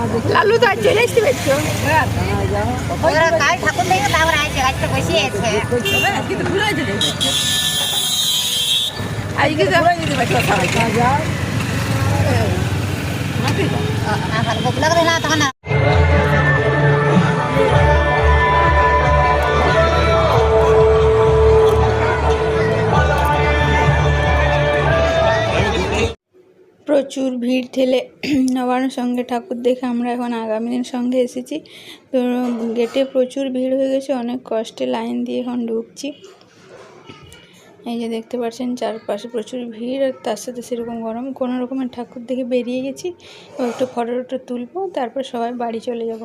लालू तो अच्छे नहीं थे बच्चों कोई तो काल ठाकुर नहीं होता हमारा आज आज तो कैसी है अच्छे तो पूरा जले आज के पूरा जले बच्चों का जा ना फिर हां हां को लग रहा था ना প্রচুর ভিড় ঠেলে নবান্নর সঙ্গে ঠাকুর দেখে আমরা এখন আগামী দিন সঙ্গে এসেছি। গেটে প্রচুর ভিড় হয়ে গেছে, অনেক কষ্টে লাইন দিয়ে এখন ঢুকছি। এই যে দেখতে পাচ্ছেন, চারপাশে প্রচুর ভিড় আর তার সাথে সেরকম গরম। কোনো রকমের ঠাকুর দেখে বেরিয়ে গেছি একটু ফটো টটো তুলবো, তারপর সবাই বাড়ি চলে যাব।